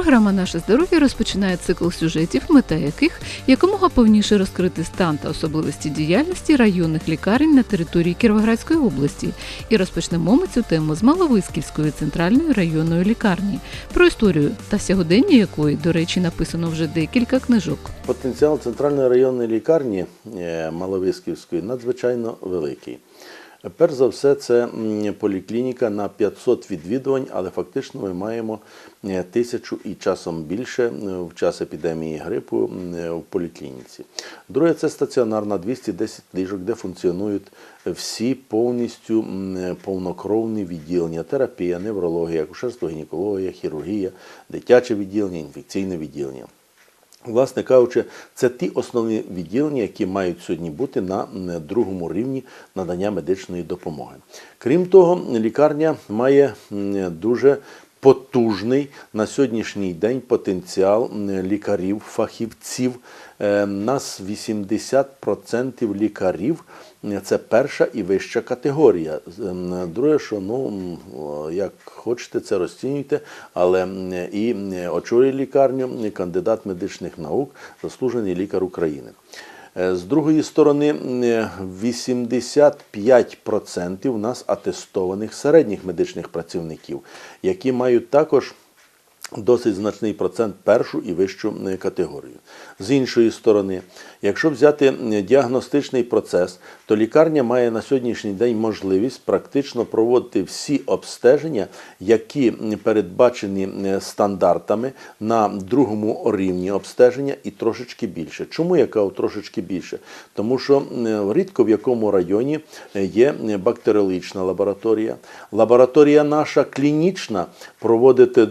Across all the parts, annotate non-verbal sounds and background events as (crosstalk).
Програма Наше здоров'я розпочинає цикл сюжетів, мета яких якомога повніше розкрити стан та особливості діяльності районних лікарень на території Кіровоградської області. І розпочнемо ми цю тему з Маловисківської центральної районної лікарні, про історію та сьогодення якої, до речі, написано вже декілька книжок. Потенціал центральної районної лікарні е, Маловисківської надзвичайно великий. Перш за все, це поліклініка на 500 відвідувань, але фактично ми маємо е, тисячу і часом більше е, в час епідемії грипу е, в поліклініці. Друге, це стаціонарна 210 ліжок, де функціонують всі повністю повнокровні відділення: терапія, неврологія, акушерство, гінекологія, хірургія, дитяче відділення, інфекційне відділення. Власне кажучи, це ті основні відділення, які мають сьогодні бути на другому рівні надання медичної допомоги. Крім того, лікарня має дуже потужний на сьогоднішній день потенціал лікарів, фахівців. Е, Нас 80% лікарів це перша і вища категорія. Друге, що ну як хочете, це розцінюйте, але і очолює лікарню кандидат медичних наук, заслужений лікар України. Е, З другої сторони, 85% у нас атестованих середніх медичних працівників, які мають також досить значний процент першу і вищу е, категорію. З іншої сторони, якщо взяти діагностичний процес, то лікарня має на сьогоднішній день можливість практично проводити всі обстеження, які передбачені стандартами на другому рівні обстеження і трошечки більше. Чому я кажу трошечки більше? Тому що рідко в якому районі е, є бактеріологічна лабораторія. Лабораторія наша клінічна проводить е,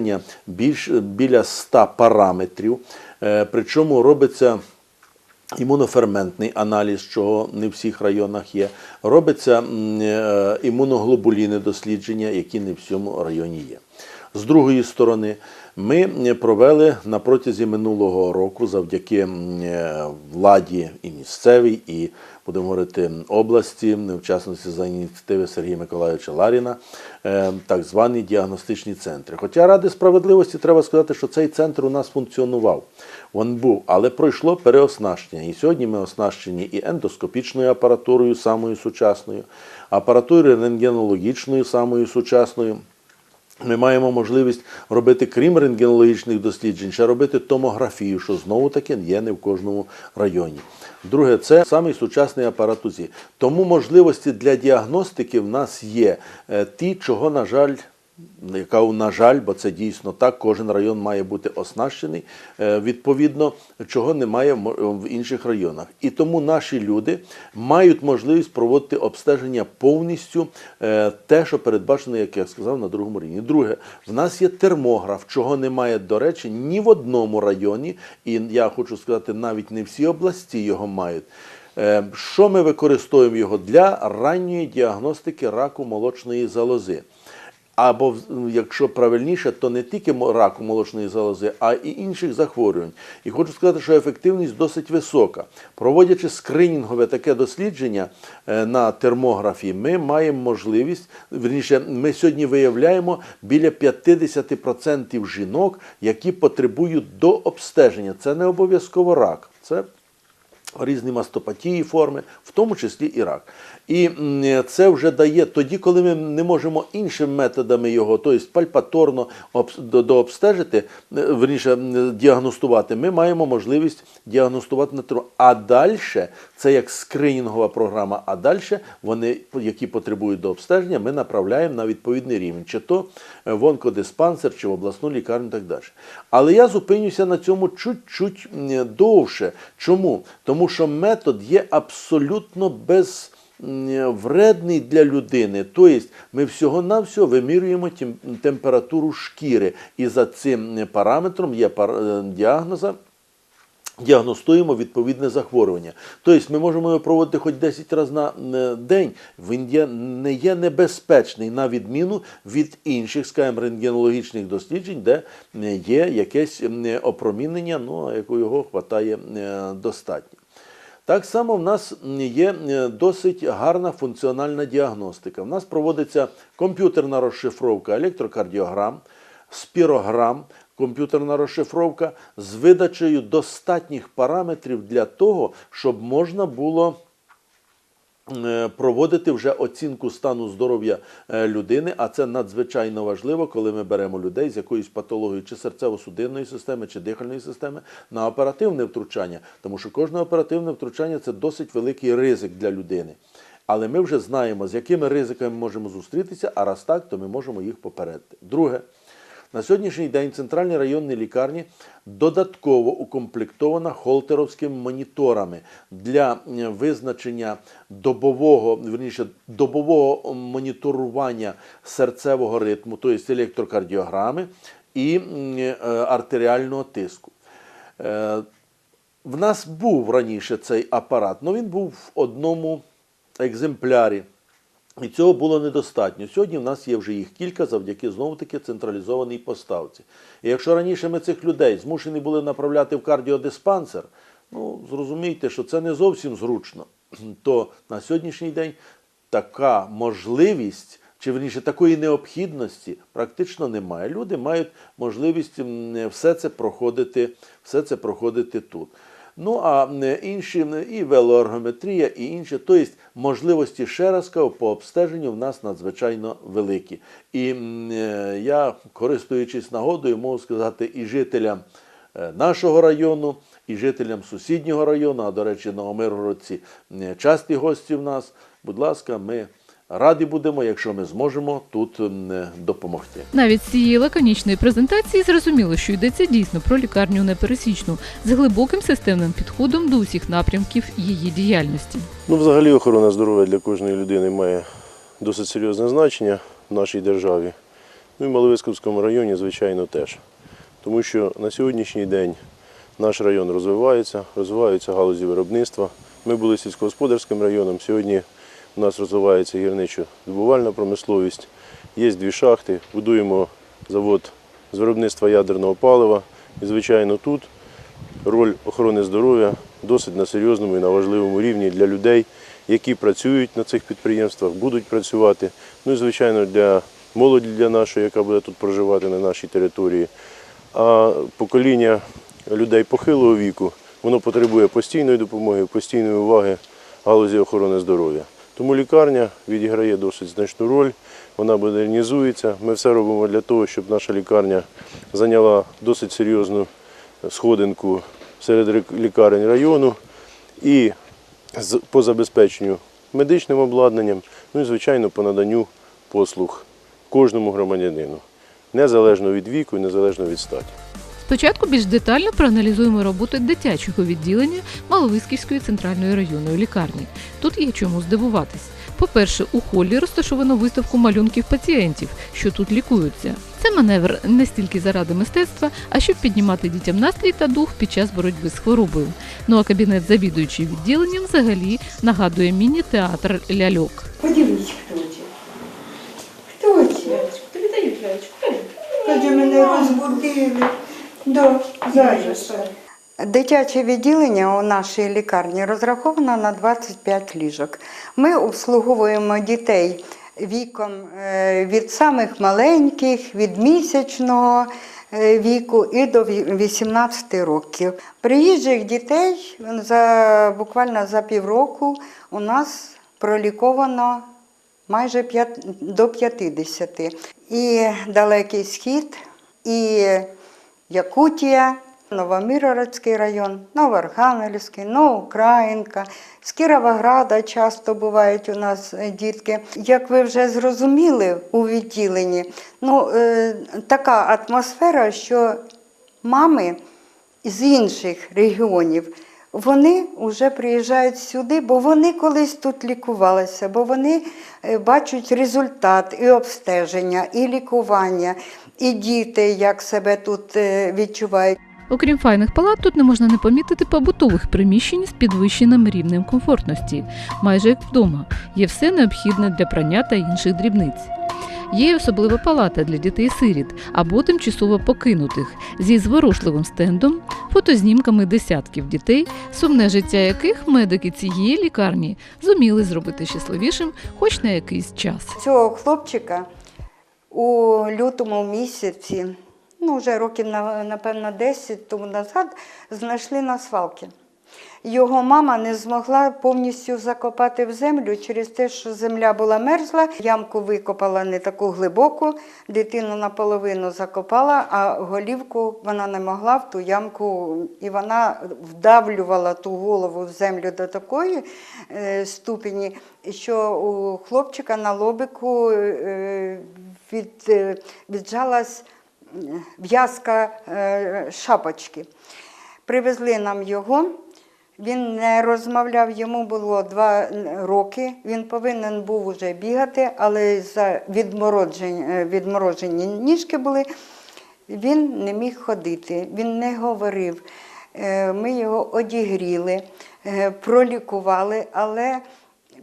обстеження більш біля 100 параметрів. Е, Причому робиться імуноферментний аналіз, чого не в всіх районах є. Робиться е, імуноглобуліни дослідження, які не в всьому районі є. З другої сторони, ми провели на протязі минулого року завдяки е, владі і місцевій, і будемо говорити області, в частності за ініціативи Сергія Миколайовича Ларіна, е, так звані діагностичні центри. Хоча ради справедливості треба сказати, що цей центр у нас функціонував. Він був, але пройшло переоснащення. І сьогодні ми оснащені і ендоскопічною апаратурою, самою сучасною, апаратурою рентгенологічною, самою сучасною. Ми маємо можливість робити, крім рентгенологічних досліджень, ще робити томографію, що знову таки є не в кожному районі. Друге, це самий сучасний апарат УЗІ. Тому можливості для діагностики в нас є е, ті, чого, на жаль, яка, на жаль, бо це дійсно так, кожен район має бути оснащений, е, відповідно, чого немає в інших районах. І тому наші люди мають можливість проводити обстеження повністю е, те, що передбачено, як я сказав, на другому рівні. Друге, в нас є термограф, чого немає, до речі, ні в одному районі, і я хочу сказати, навіть не всі області його мають. Е, Що ми використовуємо його для ранньої діагностики раку молочної залози? Або, якщо правильніше, то не тільки раку молочної залози, а і інших захворювань. І хочу сказати, що ефективність досить висока. Проводячи скринінгове таке дослідження е, на термографі, ми маємо можливість, верніше, ми сьогодні виявляємо біля 50% жінок, які потребують до обстеження. Це не обов'язково рак. Це різні мастопатії форми, в тому числі і рак. І це вже дає тоді, коли ми не можемо іншими методами його, тобто пальпаторно обс- дообстежити, е, верніше діагностувати, ми маємо можливість діагностувати на теру. А далі це як скринінгова програма, а далі вони, які потребують до обстеження, ми направляємо на відповідний рівень, чи то е, в онкодиспансер, чи в обласну лікарню і так далі. Але я зупинюся на цьому чуть-чуть довше. Чому? Тому що метод є абсолютно без. Вредний для людини, тобто ми всього-навсього вимірюємо температуру шкіри, і за цим параметром є е, діагноза, діагностуємо відповідне захворювання. Тобто ми можемо його проводити хоч 10 разів на е, день. Він є, не є небезпечний на відміну від інших, скажімо, рентгенологічних досліджень, де е, є якесь опромінення, ну, яку його вистачає достатньо. Так само в нас є е, досить гарна функціональна діагностика. В нас проводиться комп'ютерна розшифровка електрокардіограм, спірограм, комп'ютерна розшифровка з видачею достатніх параметрів для того, щоб можна було проводити вже оцінку стану здоров'я е, людини, а це надзвичайно важливо, коли ми беремо людей з якоюсь патологією чи серцево-судинної системи, чи дихальної системи на оперативне втручання, тому що кожне оперативне втручання це досить великий ризик для людини. Але ми вже знаємо, з якими ризиками ми можемо зустрітися, а раз так, то ми можемо їх попередити. Друге, на сьогоднішній день центральні районні лікарні додатково укомплектована холтеровськими моніторами для е, визначення добового, верніше, добового моніторування серцевого ритму, тобто електрокардіограми і е, артеріального тиску. Е, В нас був раніше цей апарат, але він був в одному екземплярі. І цього було недостатньо. Сьогодні в нас є вже їх кілька завдяки знову-таки централізованій поставці. І якщо раніше ми цих людей змушені були направляти в кардіодиспансер, ну зрозумійте, що це не зовсім зручно, (clears throat) то на сьогоднішній день така можливість, чи верніше такої необхідності практично немає. Люди мають можливість все це проходити, все це проходити тут. Ну а е, інші і велоергометрія, і інші, тобто можливості ще по обстеженню в нас надзвичайно великі. І е, я, користуючись нагодою, можу сказати і жителям е, нашого району, і жителям сусіднього району, а до речі, Новомиргородці е, часті гості в нас. Будь ласка, ми раді будемо, якщо ми зможемо тут м, е, допомогти. Навіть з цієї лаконічної презентації зрозуміло, що йдеться дійсно про лікарню непересічну з глибоким системним підходом до усіх напрямків її діяльності. Ну, взагалі охорона здоров'я для кожної людини має досить серйозне значення в нашій державі. Ну і в Маловисківському районі, звичайно, теж. Тому що на сьогоднішній день наш район розвивається, розвиваються галузі виробництва. Ми були сільськогосподарським районом. Сьогодні у нас розвивається гірничо-добувальна промисловість. Є дві шахти, будуємо завод з виробництва ядерного палива. І, звичайно, тут роль охорони здоров'я досить на серйозному і на важливому рівні для людей, які працюють на цих підприємствах, будуть працювати. Ну і звичайно для молоді для нашої, яка буде тут проживати на нашій території. А покоління людей похилого віку воно потребує постійної допомоги, постійної уваги галузі охорони здоров'я. Тому лікарня відіграє досить значну роль, вона модернізується. Ми все робимо для того, щоб наша лікарня зайняла досить серйозну сходинку серед лікарень району і по забезпеченню медичним обладнанням, ну і, звичайно, по наданню послуг кожному громадянину, незалежно від віку і незалежно від статі. Спочатку більш детально проаналізуємо роботу дитячого відділення Маловисківської центральної районної лікарні. Тут є чому здивуватись. По-перше, у холі розташовано виставку малюнків пацієнтів, що тут лікуються. Це маневр не стільки заради мистецтва, а щоб піднімати дітям настрій та дух під час боротьби з хворобою. Ну а кабінет завідуючий відділенням взагалі нагадує міні-театр ляльок. Подивись, хто це. Хто це? Тобі дають лялечку. Каже, мене розбудили. Да, зараз. Дитяче відділення у нашій лікарні розраховано на 25 ліжок. Ми обслуговуємо дітей віком е, від самих маленьких, від місячного е, віку і до 18 років. Приїжджих дітей за, буквально за півроку у нас проліковано майже п'ят- до 50. І Далекий Схід, і Якутія, Новомиргородський район, Новоархангельський, Новоукраїнка, з Кіровограда часто бувають у нас е, дітки. Як ви вже зрозуміли у відділенні, ну, е, така атмосфера, що мами з інших регіонів. Вони вже приїжджають сюди, бо вони колись тут лікувалися, бо вони е, бачать результат і обстеження, і лікування, і діти, як себе тут е, відчувають. Окрім файних палат, тут не можна не помітити побутових приміщень з підвищеним рівнем комфортності, майже як вдома. Є все необхідне для прання та інших дрібниць. Є й особлива палата для дітей-сиріт або тимчасово покинутих зі зворушливим стендом, фотознімками десятків дітей, сумне життя яких медики цієї лікарні зуміли зробити щасливішим хоч на якийсь час. Цього хлопчика у лютому місяці ну вже років, напевно, 10 тому назад, знайшли на свалці. Його мама не змогла повністю закопати в землю через те, що земля була мерзла. Ямку викопала не таку глибоку, дитину наполовину закопала, а голівку вона не могла в ту ямку, і вона вдавлювала ту голову в землю до такої е, ступені, що у хлопчика на лобику е, від, е, віджалась в'язка е, шапочки. Привезли нам його. Він не розмовляв, йому було два роки. Він повинен був уже бігати, але за відмороджень- е, відморожені ніжки були. Він не міг ходити, він не говорив. Ми його одігріли, пролікували, але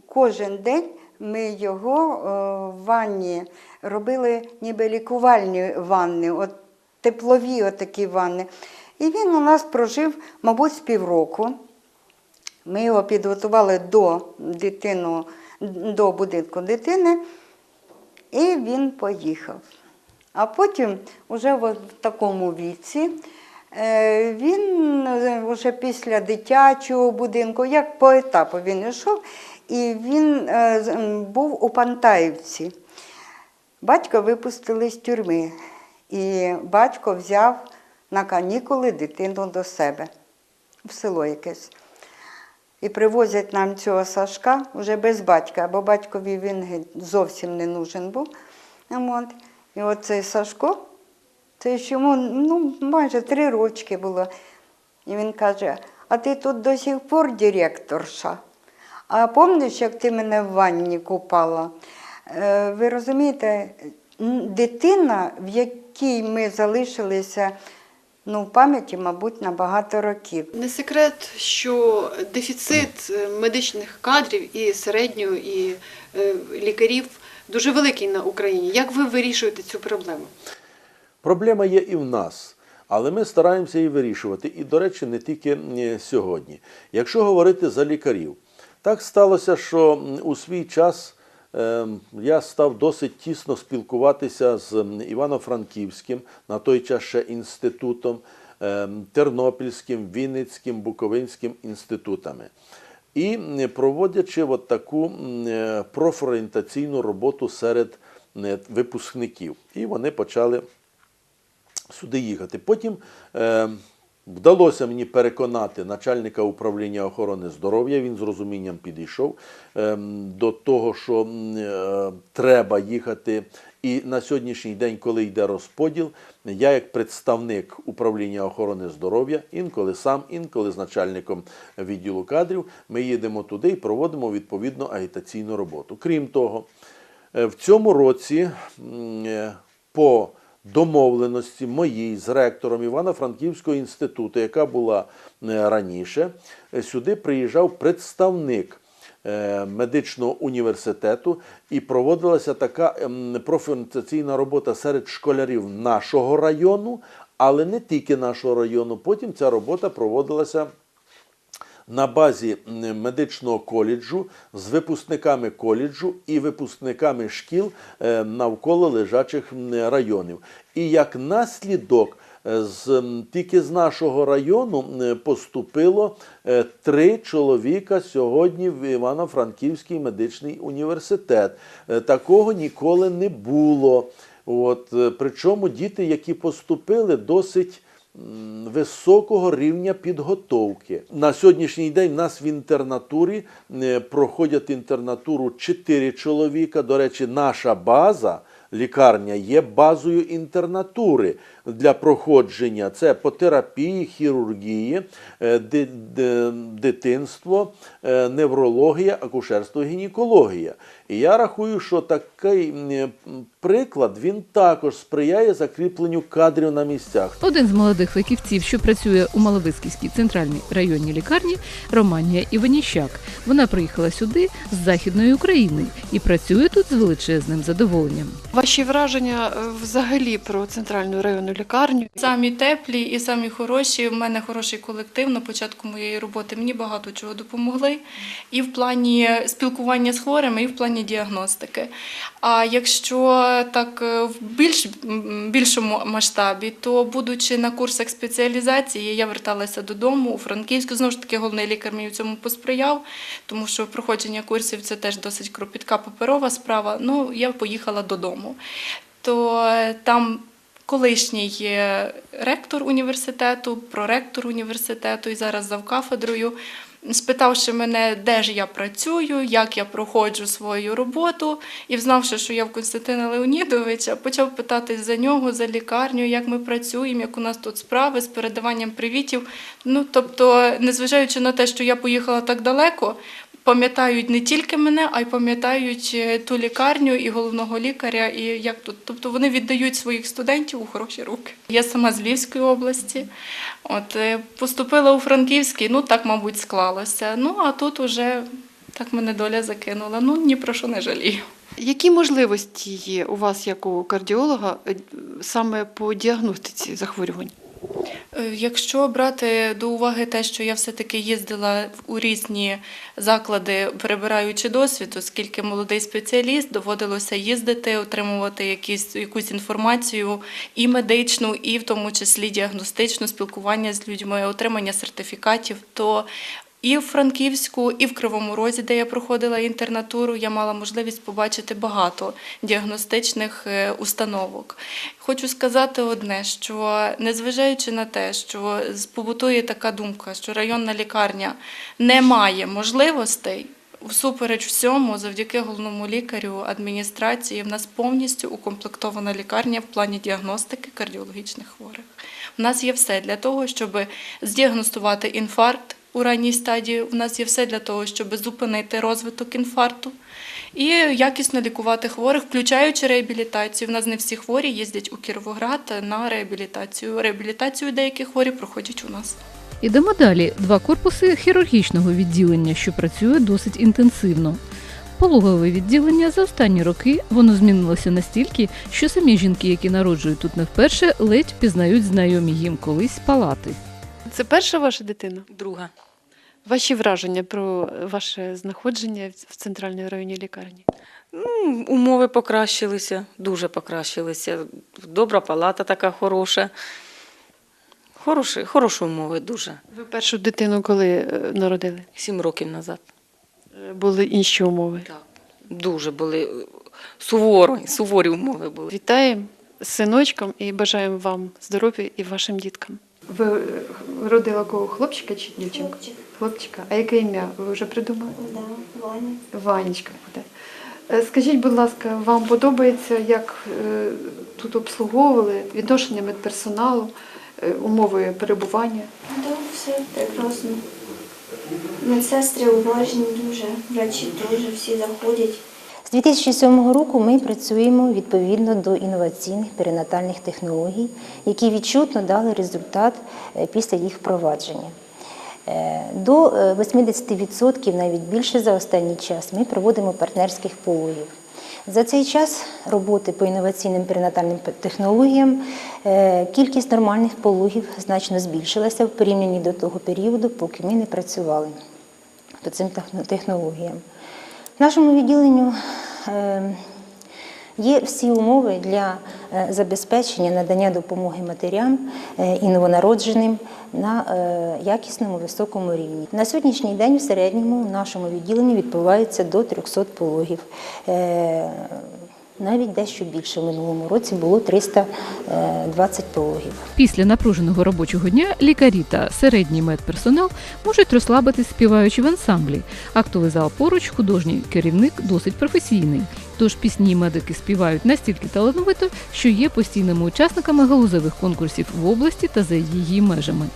кожен день ми його е, в ванні робили ніби лікувальні ванни, от теплові отакі ванни. І він у нас прожив, мабуть, з півроку. Ми його підготували до дитину, до будинку дитини, і він поїхав. А потім, вже в такому віці, е, він вже після дитячого будинку, як по етапу він йшов, і він е, був у Пантаївці. Батька випустили з тюрми, і батько взяв на канікули дитину до себе в село якесь. І привозять нам цього Сашка вже без батька, бо батькові він зовсім не нужен був. І оцей Сашко, це ж йому ну, майже три рочки було. І він каже: а ти тут до сих пор директорша. А пам'ятаєш, як ти мене в ванні купала? Е, Ви розумієте, дитина, в якій ми залишилися ну, в пам'яті, мабуть, на багато років. Не секрет, що дефіцит е, медичних кадрів і середнього, і е, лікарів дуже великий на Україні. Як ви вирішуєте цю проблему? Проблема є і в нас, але ми стараємося її вирішувати. І, до речі, не тільки сьогодні. Якщо говорити за лікарів, так сталося, що у свій час е, я став досить тісно спілкуватися з Івано-Франківським, на той час ще інститутом, е, Тернопільським, Вінницьким, Буковинським інститутами. І проводячи от таку е, профорієнтаційну роботу серед е, випускників. І вони почали сюди їхати. Потім е, вдалося мені переконати начальника управління охорони здоров'я. Він з розумінням підійшов е, до того, що е, треба їхати. І на сьогоднішній день, коли йде розподіл, я як представник управління охорони здоров'я, інколи сам, інколи з начальником відділу кадрів, ми їдемо туди і проводимо відповідну агітаційну роботу. Крім того, Е, В цьому році е, по домовленості моїй з ректором Івано-Франківського інституту, яка була е, раніше, е, сюди приїжджав представник е, медичного університету і проводилася така ем, профорієнтаційна робота серед школярів нашого району, але не тільки нашого району. Потім ця робота проводилася на базі медичного коледжу з випускниками коледжу і випускниками шкіл е, навколо лежачих районів. І як наслідок е, з, тільки з нашого району поступило е, три чоловіка сьогодні в Івано-Франківський медичний університет. Такого ніколи не було. От, причому діти, які поступили, досить високого рівня підготовки. На сьогоднішній день в нас в інтернатурі е, проходять інтернатуру 4 чоловіка. До речі, наша база. Лікарня є базою інтернатури для проходження. Це по терапії, хірургії, е, ди- ди- дитинство, е, неврологія, акушерство, гінекологія. І я рахую, що такий е, приклад він також сприяє закріпленню кадрів на місцях. Один з молодих фахівців, що працює у Маловицькій центральній районній лікарні, Романія Іваніщак. Вона приїхала сюди з західної України і працює тут з величезним задоволенням. Ваші враження взагалі про центральну районну лікарню? Самі теплі і самі хороші. У мене хороший колектив на початку моєї роботи. Мені багато чого допомогли і в плані спілкування з хворими, і в плані діагностики. А якщо так е, в більш більшому масштабі, то будучи на курсах спеціалізації, я верталася додому у Франківську. Знову ж таки, головний лікар мені в цьому посприяв, тому що проходження курсів це теж досить кропітка паперова справа. Ну, я поїхала додому. То е, там колишній ректор університету, проректор університету і зараз завкафедрою, спитавши мене, де ж я працюю, як я проходжу свою роботу, і взнавши, що я в Константина Леонідовича, почав питати за нього, за лікарню, як ми працюємо, як у нас тут справи з передаванням привітів. Ну, тобто, незважаючи на те, що я поїхала так далеко, пам'ятають не тільки мене, а й пам'ятають е, ту лікарню і головного лікаря, і як тут. Тобто вони віддають своїх студентів у хороші руки. Я сама з Львівської області. От е, поступила у Франківський, ну так, мабуть, склалося. Ну а тут уже так мене доля закинула. Ну ні про що не жалію. Які можливості є у вас як у кардіолога е, саме по діагностиці захворювань? Е, Якщо брати до уваги те, що я все-таки їздила у різні заклади, перебираючи досвід, оскільки молодий спеціаліст, доводилося їздити, отримувати якісь, якусь інформацію і медичну, і в тому числі діагностичну, спілкування з людьми, отримання сертифікатів, то і в Франківську, і в Кривому Розі, де я проходила інтернатуру, я мала можливість побачити багато діагностичних е, установок. Хочу сказати одне, що незважаючи на те, що побутує така думка, що районна лікарня не має можливостей. Всупереч всьому, завдяки головному лікарю адміністрації, в нас повністю укомплектована лікарня в плані діагностики кардіологічних хворих. У нас є все для того, щоб здіагностувати інфаркт у ранній стадії. У нас є все для того, щоб зупинити розвиток інфаркту і якісно лікувати хворих, включаючи реабілітацію. У нас не всі хворі їздять у Кіровоград на реабілітацію. Реабілітацію деякі хворі проходять у нас. Ідемо далі. Два корпуси хірургічного відділення, що працює досить інтенсивно. Пологове відділення за останні роки воно змінилося настільки, що самі жінки, які народжують тут не вперше, ледь пізнають знайомі їм колись палати. Це перша ваша дитина? Друга. Ваші враження про ваше знаходження в центральній районній лікарні? Ну, умови покращилися, дуже покращилися. Добра палата така хороша. Хороші, хороші умови дуже. Ви першу дитину коли е, народили? Сім років назад. Е, Були інші умови. Так. Дуже були е, суворі, суворі умови були. Вітаємо з синочком і бажаємо вам здоров'я і вашим діткам. Ви е, родила кого хлопчика чи дівчинку? Хлопчик. Хлопчика. А яке ім'я? Ви вже придумали? Да, Ваня. Ванечка буде. Скажіть, будь ласка, вам подобається, як е, тут обслуговували відношення медперсоналу, е, умови перебування? Да, все прекрасно. Медсестри уважні дуже, врачі теж всі заходять. З 2007 року ми працюємо відповідно до інноваційних перинатальних технологій, які відчутно дали результат е, після їх впровадження. Е, До е, 80%, навіть більше за останній час, ми проводимо партнерських пологів. За цей час роботи по інноваційним перинатальним технологіям е, кількість нормальних пологів значно збільшилася в порівнянні до того періоду, поки ми не працювали по цим технологіям. Нашому відділенню е, є всі умови для е, забезпечення надання допомоги матерям е, і новонародженим на якісному високому рівні. На сьогоднішній день в середньому в нашому відділенні відбувається до 300 пологів. Е, Навіть дещо більше минулому році було 320 пологів. Після напруженого робочого дня лікарі та середній медперсонал можуть розслабитись, співаючи в ансамблі. Актовий зал поруч, художній керівник досить професійний. Тож пісні медики співають настільки талановито, що є постійними учасниками галузевих конкурсів в області та за її межами.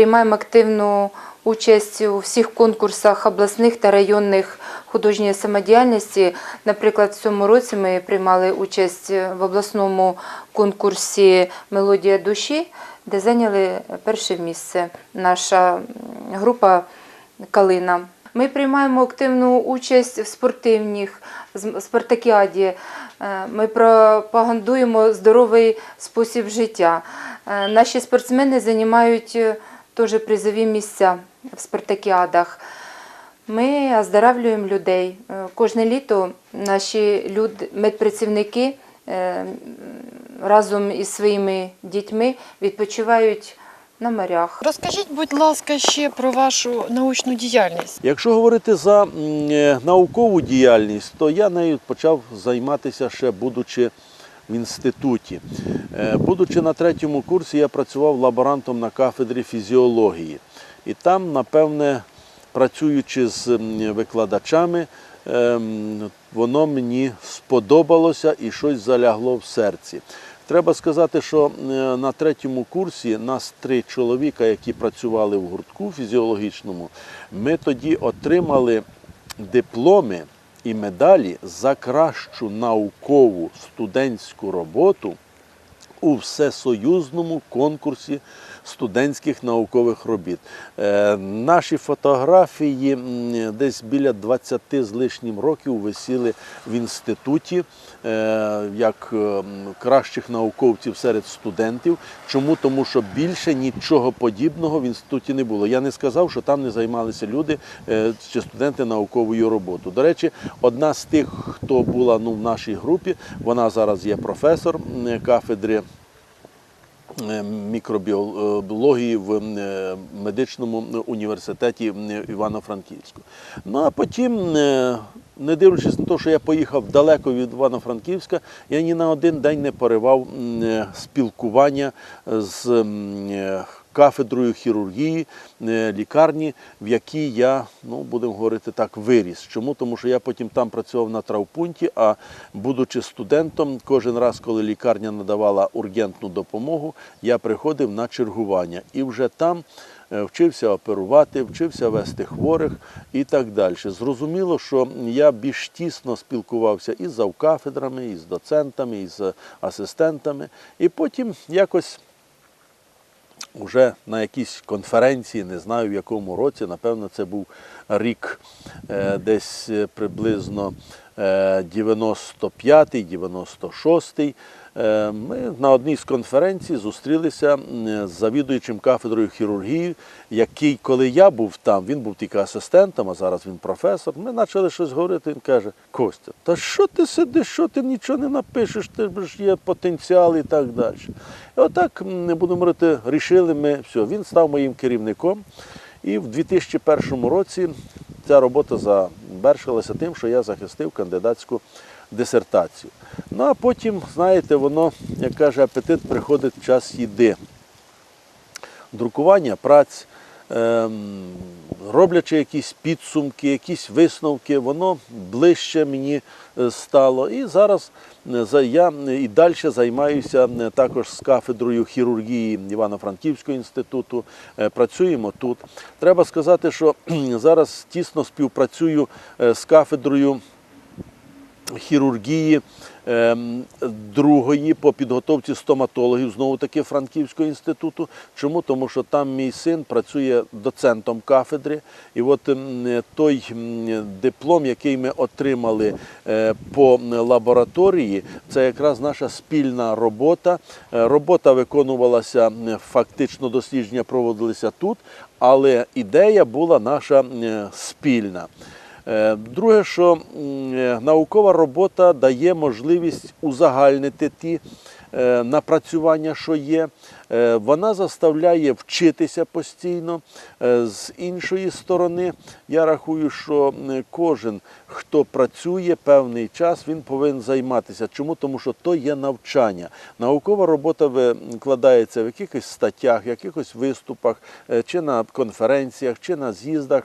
Приймаємо активну участь у всіх конкурсах обласних та районних художньої самодіяльності. Наприклад, в цьому році ми приймали участь в обласному конкурсі Мелодія душі, де зайняли перше місце наша група Калина. Ми приймаємо активну участь в спортивних спартакіаді. Е, Ми пропагандуємо здоровий спосіб життя. Е, Наші спортсмени займають теж призові місця в спартакіадах. Ми оздоравлюємо людей. Е, Кожне літо наші люд, медпрацівники е, разом із своїми дітьми відпочивають на морях. Розкажіть, будь ласка, ще про вашу научну діяльність. Якщо говорити за е, наукову діяльність, то я нею почав займатися ще будучи в інституті. Е, Будучи на третьому курсі, я працював лаборантом на кафедрі фізіології. І там, напевне, працюючи з викладачами, ем, воно мені сподобалося і щось залягло в серці. Треба сказати, що е, на третьому курсі нас три чоловіка, які працювали в гуртку фізіологічному, ми тоді отримали дипломи і медалі за кращу наукову студентську роботу у всесоюзному конкурсі студентських наукових робіт. Е, наші фотографії десь біля 20 з лишнім років висіли в інституті е, як е, кращих науковців серед студентів. Чому? Тому що більше нічого подібного в інституті не було. Я не сказав, що там не займалися люди е, чи студенти науковою роботою. До речі, одна з тих, хто була ну, в нашій групі, вона зараз є професор кафедри мікробіології в е, медичному університеті Івано-Франківську. Ну а потім, е, не дивлячись на те, що я поїхав далеко від Івано-Франківська, я ні на один день не поривав е, спілкування з е, кафедрою хірургії е, лікарні, в якій я, ну будемо говорити так, виріс. Чому? Тому що я потім там працював на травпункті, а будучи студентом, кожен раз, коли лікарня надавала ургентну допомогу, я приходив на чергування. І вже там е, вчився оперувати, вчився вести хворих і так далі. Зрозуміло, що я більш тісно спілкувався і з завкафедрами, і з доцентами, і з асистентами. І потім якось Уже на якійсь конференції, не знаю в якому році, напевно, це був рік е, десь е, приблизно е, 95-96. Е, Ми на одній з конференцій зустрілися з завідуючим кафедрою хірургії, який, коли я був там, він був тільки асистентом, а зараз він професор. Ми почали щось говорити. Він каже: Костя, та що ти сидиш, що ти нічого не напишеш, ти ж є потенціал і так далі. І отак, не будемо говорити, рішили ми все. Він став моїм керівником. І в 2001 році ця робота завершилася тим, що я захистив кандидатську дисертацію. Ну а потім, знаєте, воно, як каже апетит, приходить час їди. Друкування праць, ем, роблячи якісь підсумки, якісь висновки, воно ближче мені е, стало. І зараз е, я і далі займаюся е, також з кафедрою хірургії Івано-Франківського інституту. Е, Працюємо тут. Треба сказати, що зараз тісно співпрацюю е, з кафедрою хірургії ем, другої по підготовці стоматологів, знову таки Франківського інституту. Чому? Тому що там мій син працює доцентом кафедри. І от ем, той диплом, який ми отримали е, по лабораторії, це якраз наша спільна робота. Е, Робота виконувалася фактично дослідження проводилися тут, але ідея була наша спільна. Е, Друге, що е, наукова робота дає можливість узагальнити ті е, напрацювання, що є. Вона заставляє вчитися постійно. З іншої сторони, я рахую, що кожен, хто працює певний час, він повинен займатися. Чому? Тому що то є навчання. Наукова робота викладається в якихось статтях, якихось виступах, чи на конференціях, чи на з'їздах.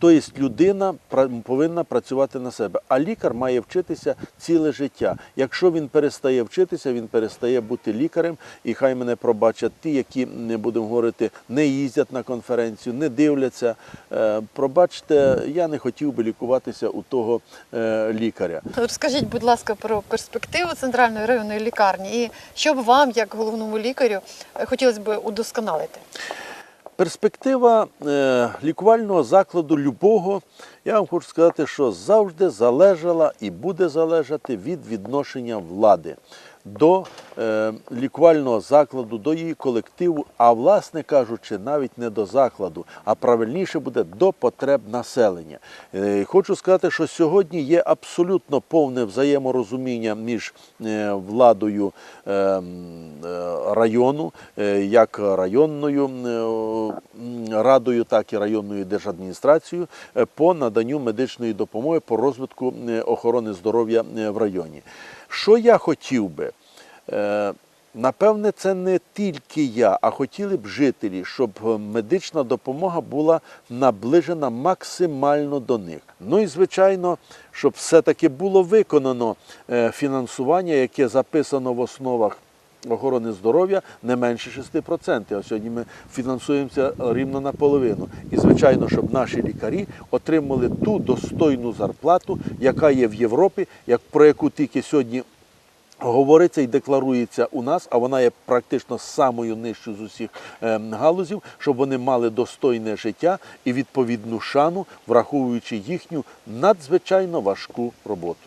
Тобто людина пра- повинна працювати на себе, а лікар має вчитися ціле життя. Якщо він перестає вчитися, він перестає бути лікарем. І хай мене пробачать ті, які не будемо говорити, не їздять на конференцію, не дивляться. Е, Пробачте, я не хотів би лікуватися у того е, лікаря. Розкажіть, будь ласка, про перспективу центральної районної лікарні і що б вам, як головному лікарю, е, хотілося б удосконалити? Перспектива е, лікувального закладу любого, я вам хочу сказати, що завжди залежала і буде залежати від відношення влади до е, лікувального закладу, до її колективу, а власне кажучи, навіть не до закладу, а правильніше буде до потреб населення. Е, хочу сказати, що сьогодні є абсолютно повне взаєморозуміння між е, владою е, е, району, е, як районною е, радою, так і районною держадміністрацією е, по наданню медичної допомоги по розвитку е, охорони здоров'я в районі. Що я хотів би? Е, Напевне, це не тільки я, а хотіли б жителі, щоб е, медична допомога була наближена максимально до них. Ну і звичайно, щоб все-таки було виконано е, фінансування, яке записано в основах охорони здоров'я не менше 6%. А сьогодні ми фінансуємося рівно наполовину. І звичайно, щоб наші лікарі отримали ту достойну зарплату, яка є в Європі, як про яку тільки сьогодні говориться і декларується у нас, а вона є практично самою нижчою з усіх ем, галузів, щоб вони мали достойне життя і відповідну шану, враховуючи їхню надзвичайно важку роботу.